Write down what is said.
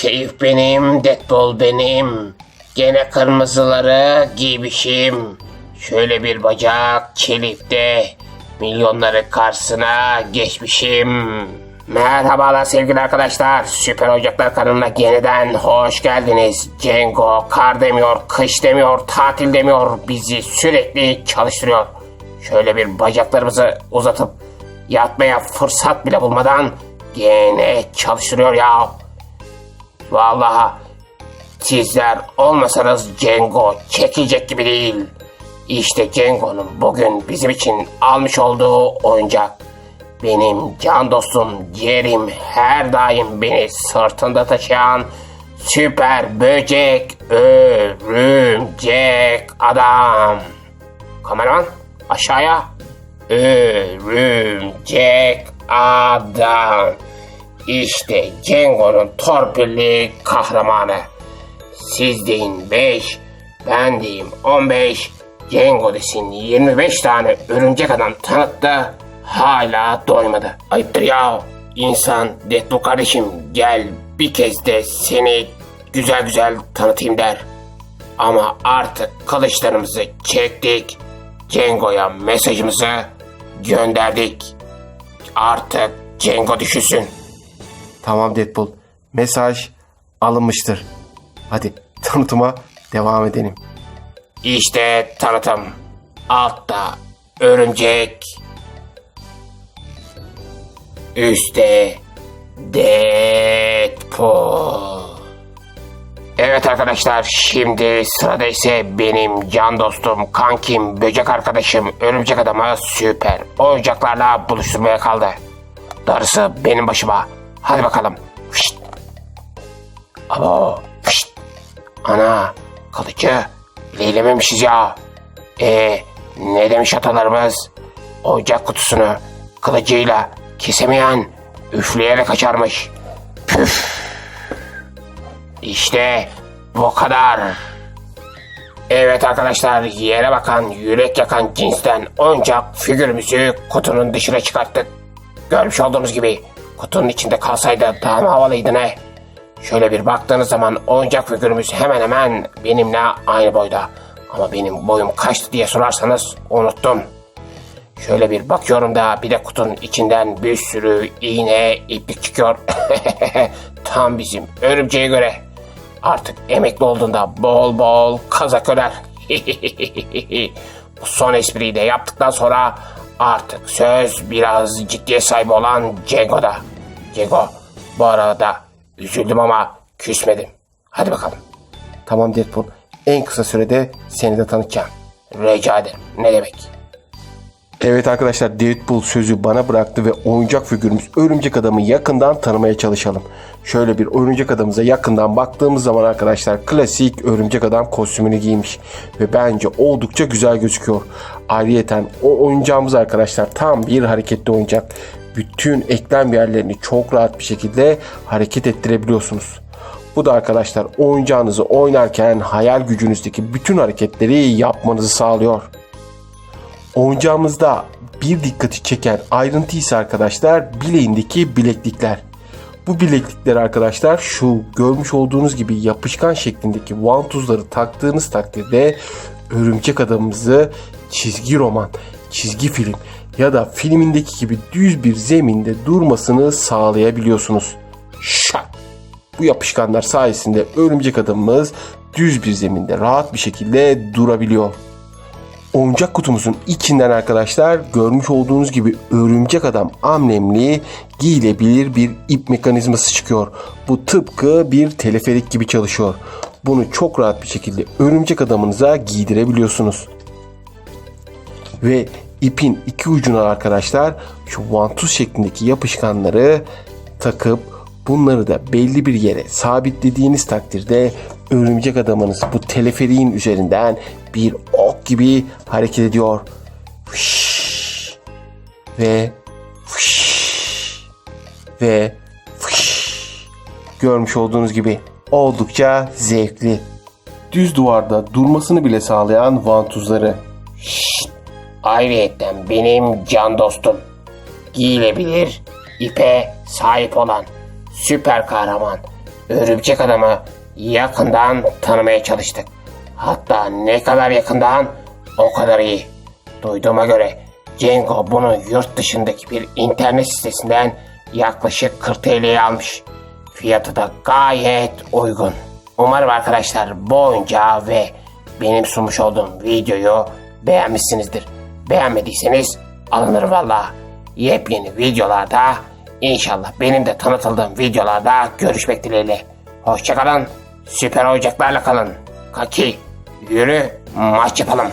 Keyif benim, Deadpool benim. Gene kırmızıları giymişim. Şöyle bir bacak çelikte milyonları karşısına geçmişim. Merhabalar sevgili arkadaşlar. Süper Ocaklar kanalına yeniden hoş geldiniz. Cengo kar demiyor, kış demiyor, tatil demiyor. Bizi sürekli çalıştırıyor. Şöyle bir bacaklarımızı uzatıp yatmaya fırsat bile bulmadan gene çalıştırıyor ya. Vallahi sizler olmasanız Cengo çekecek gibi değil. İşte Cengo'nun bugün bizim için almış olduğu oyuncak. Benim can dostum, ciğerim, her daim beni sırtında taşıyan süper böcek, örümcek adam. Kameraman aşağıya. Örümcek adam. İşte Cengo'nun torpilli kahramanı. Siz deyin 5, ben diyeyim 15, Cengo desin 25 tane örümcek adam tanıttı. Hala doymadı. Ayıptır ya. İnsan Deadpool kardeşim gel bir kez de seni güzel güzel tanıtayım der. Ama artık kılıçlarımızı çektik. Cengo'ya mesajımızı gönderdik. Artık Cengo düşünsün. Tamam Deadpool. Mesaj alınmıştır. Hadi tanıtıma devam edelim. İşte tanıtım. Altta örümcek. Üstte Deadpool. Evet arkadaşlar şimdi sırada ise benim can dostum, kankim, böcek arkadaşım, örümcek adamı süper oyuncaklarla buluşturmaya kaldı. Darısı benim başıma. Hadi bakalım. Fişt. Abo. Fişt. Ana. Kılıcı. Leylememişiz ya. E ne demiş atalarımız? Oyuncak kutusunu kılıcıyla kesemeyen üfleyerek açarmış. Püf. İşte bu kadar. Evet arkadaşlar yere bakan yürek yakan cinsten oyuncak figürümüzü kutunun dışına çıkarttık. Görmüş olduğunuz gibi kutunun içinde kalsaydı daha mı havalıydı ne? Şöyle bir baktığınız zaman oyuncak figürümüz hemen hemen benimle aynı boyda. Ama benim boyum kaçtı diye sorarsanız unuttum. Şöyle bir bakıyorum da bir de kutunun içinden bir sürü iğne, iplik çıkıyor. Tam bizim örümceğe göre. Artık emekli olduğunda bol bol kazak öder. Bu son espriyi de yaptıktan sonra artık söz biraz ciddiye sahibi olan Cengo'da. Cengo bu arada üzüldüm ama küsmedim. Hadi bakalım. Tamam Deadpool. En kısa sürede seni de tanıtacağım. Rica ederim. Ne demek? Evet arkadaşlar Deadpool sözü bana bıraktı ve oyuncak figürümüz örümcek adamı yakından tanımaya çalışalım. Şöyle bir örümcek adamıza yakından baktığımız zaman arkadaşlar klasik örümcek adam kostümünü giymiş ve bence oldukça güzel gözüküyor. Ayrıyeten o oyuncağımız arkadaşlar tam bir hareketli oyuncak. Bütün eklem yerlerini çok rahat bir şekilde hareket ettirebiliyorsunuz. Bu da arkadaşlar oyuncağınızı oynarken hayal gücünüzdeki bütün hareketleri yapmanızı sağlıyor. Oyuncağımızda bir dikkati çeken ayrıntı ise arkadaşlar bileğindeki bileklikler. Bu bileklikler arkadaşlar şu görmüş olduğunuz gibi yapışkan şeklindeki vantuzları taktığınız takdirde örümcek adamımızı çizgi roman, çizgi film ya da filmindeki gibi düz bir zeminde durmasını sağlayabiliyorsunuz. Şak! Bu yapışkanlar sayesinde örümcek adamımız düz bir zeminde rahat bir şekilde durabiliyor. Oyuncak kutumuzun içinden arkadaşlar görmüş olduğunuz gibi örümcek adam amblemli giyilebilir bir ip mekanizması çıkıyor. Bu tıpkı bir teleferik gibi çalışıyor. Bunu çok rahat bir şekilde örümcek adamınıza giydirebiliyorsunuz. Ve ipin iki ucuna arkadaşlar şu vantuz şeklindeki yapışkanları takıp bunları da belli bir yere sabitlediğiniz takdirde örümcek adamınız bu teleferiğin üzerinden bir ok gibi hareket ediyor. Fış. Ve fış. ve fış. görmüş olduğunuz gibi oldukça zevkli. Düz duvarda durmasını bile sağlayan vantuzları Ayrıyetten benim can dostum. Giyilebilir ipe sahip olan süper kahraman örümcek adamı yakından tanımaya çalıştık. Hatta ne kadar yakından o kadar iyi. Duyduğuma göre Cengo bunu yurt dışındaki bir internet sitesinden yaklaşık 40 TL'ye almış. Fiyatı da gayet uygun. Umarım arkadaşlar bu oyuncağı ve benim sunmuş olduğum videoyu beğenmişsinizdir. Beğenmediyseniz alınır valla. Yepyeni videolarda inşallah benim de tanıtıldığım videolarda görüşmek dileğiyle. Hoşçakalın. Süper oyuncaklarla kalın. Kaki yürü maç yapalım.